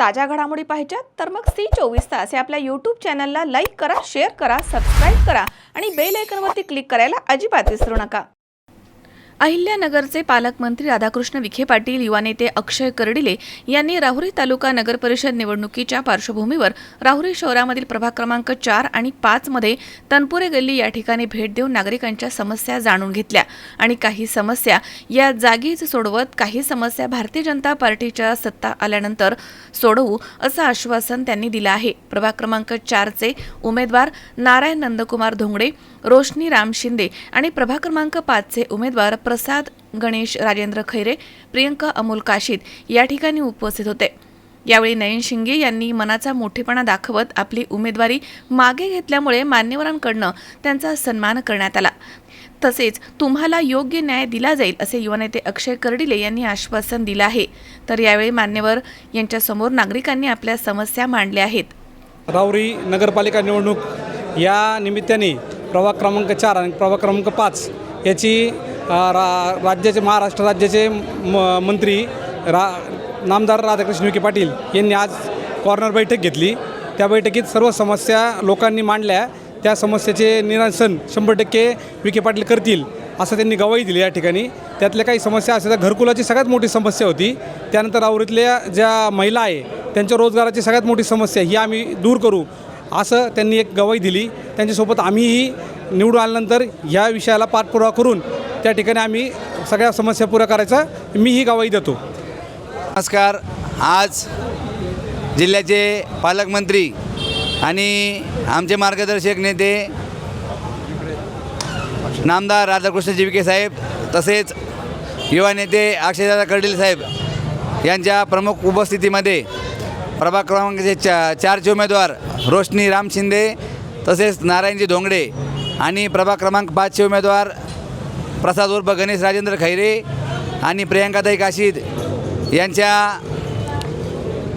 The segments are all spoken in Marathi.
ताज्या घडामोडी पाहिजेत तर मग सी चोवीस तास या आपल्या यूट्यूब चॅनलला लाईक करा शेअर करा सबस्क्राईब करा आणि बेल आयकनवरती क्लिक करायला अजिबात विसरू नका. अहिल्यानगरचे पालकमंत्री राधाकृष्ण विखे पाटील युवा नेते अक्षय कर्डिले यांनी राहुरी तालुका नगर परिषद निवडणुकीच्या पार्श्वभूमीवर राहुरी शहरामधील प्रभाग क्रमांक चार आणि पाचमध्ये तनपुरे गल्ली या ठिकाणी भेट देऊन नागरिकांच्या समस्या जाणून घेतल्या. आणि काही समस्या. या जागीच सोडवत काही समस्या भारतीय जनता पार्टीच्या सत्ता आल्यानंतर सोडवू असं आश्वासन त्यांनी दिलं आहे. प्रभाग क्रमांक चारचे उमेदवार नारायण नंदकुमार धोंगडे रोशनी राम शिंदे आणि प्रभाग क्रमांक पाचचे उमेदवार प्रसाद गणेश राजेंद्र खैरे प्रियंका अमोल काशीद या ठिकाणी उपस्थित होते. यावेळी नयन शिंगे यांनी मनाचा मोठेपणा दाखवत आपली उमेदवारी मागे घेतल्यामुळे मान्यवरांकडनं त्यांचा सन्मान करण्यात आला. तसेच तुम्हाला योग्य न्याय दिला जाईल असे युवानेते अक्षय कर्डिले यांनी आश्वासन दिलं आहे. तर यावेळी मान्यवर यांच्यासमोर नागरिकांनी आपल्या समस्या मांडल्या आहेत. राऊरी नगरपालिका निवडणूक या निमित्ताने प्रभाग क्रमांक चार आणि प्रभाग क्रमांक पाच याची रा राज्याचे महाराष्ट्र राज्याचे म मंत्री रा नामदार राधाकृष्ण विखे पाटील यांनी आज कॉर्नर बैठक घेतली. त्या बैठकीत सर्व समस्या लोकांनी मांडल्या. त्या समस्येचे निरासन शंभर टक्के विखे पाटील करतील असं त्यांनी गवाही दिली या ठिकाणी. त्यातल्या काही समस्या असल्या तर घरकुलाची सगळ्यात मोठी समस्या होती. त्यानंतर राहुरीतल्या ज्या महिला आहे त्यांच्या रोजगाराची सगळ्यात मोठी समस्या ही आम्ही दूर करू असं त्यांनी एक गवाही दिली. त्यांच्यासोबत आम्हीही निवडून आल्यानंतर ह्या विषयाला पाठपुरावा करून त्या ठिकाणी आम्ही सगळ्या समस्या पुऱ्या करायचा मी ही गवाही देतो. नमस्कार. आज जिल्ह्याचे पालकमंत्री आणि आमचे मार्गदर्शक नेते नामदार राधाकृष्ण जीविके साहेब तसेच युवा नेते अक्षयदादा कर्डील साहेब यांच्या प्रमुख उपस्थितीमध्ये प्रभाग क्रमांकाचे चा चारचे उमेदवार रोशनी राम शिंदे तसेच नारायणजी धोंगडे आणि प्रभाग क्रमांक पाचचे उमेदवार प्रसाद उर्फ गणेश राजेंद्र खैरे आणि प्रियंकाताई काशीद यांच्या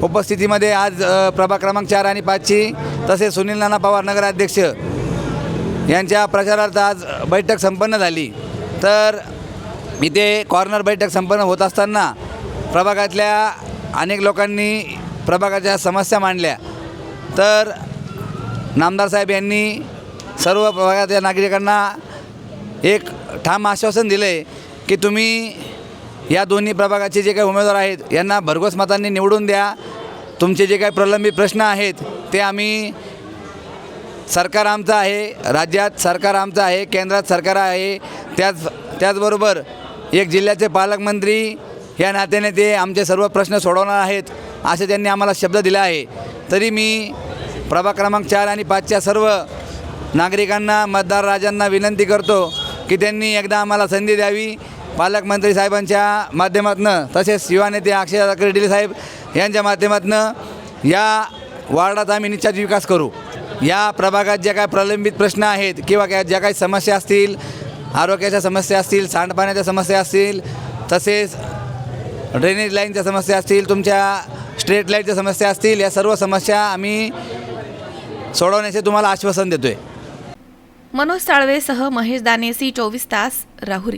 उपस्थितीमध्ये आज प्रभाग क्रमांक चार आणि पाचची तसेच सुनील नाना पवार नगराध्यक्ष यांच्या प्रचारार्थ आज बैठक संपन्न झाली. तर इथे कॉर्नर बैठक संपन्न होत असताना प्रभागातल्या अनेक लोकांनी प्रभागाच्या समस्या मांडल्या. तर नामदार साहेब यांनी सर्व प्रभागातल्या नागरिकांना एक ठाम आश्वासन दिलं आहे की तुम्ही या दोन्ही प्रभागाचे जे काही उमेदवार आहेत यांना भरघोस मतांनी निवडून द्या. तुमचे जे काही प्रलंबित प्रश्न आहेत ते आम्ही सरकार आमचं आहे राज्यात सरकार आमचं आहे केंद्रात सरकार आहे त्याच त्याचबरोबर एक जिल्ह्याचे पालकमंत्री या नात्याने ते आमचे सर्व प्रश्न सोडवणार आहेत असे त्यांनी आम्हाला शब्द दिला आहे. तरी मी प्रभाग क्रमांक चार आणि पाचच्या सर्व नागरिकांना मतदार राजांना विनंती करतो की त्यांनी एकदा आम्हाला संधी द्यावी. पालकमंत्री साहेबांच्या माध्यमातून तसेच युवा नेते अक्षय कर्डिले साहेब यांच्या माध्यमातून या वार्डाचा आम्ही निश्चित विकास करू. या प्रभागात ज्या काही प्रलंबित प्रश्न आहेत किंवा काय ज्या काही समस्या असतील आरोग्याच्या समस्या असतील सांडपाण्याच्या समस्या असतील तसेच ड्रेनेज लाईनच्या समस्या असतील तुमच्या स्ट्रीट लाईटच्या समस्या असतील या सर्व समस्या आम्ही सोडवण्याचे तुम्हाला आश्वासन देतो आहे मनोज साळवेसह महेश दानेसी चोवीस तास राहुरी.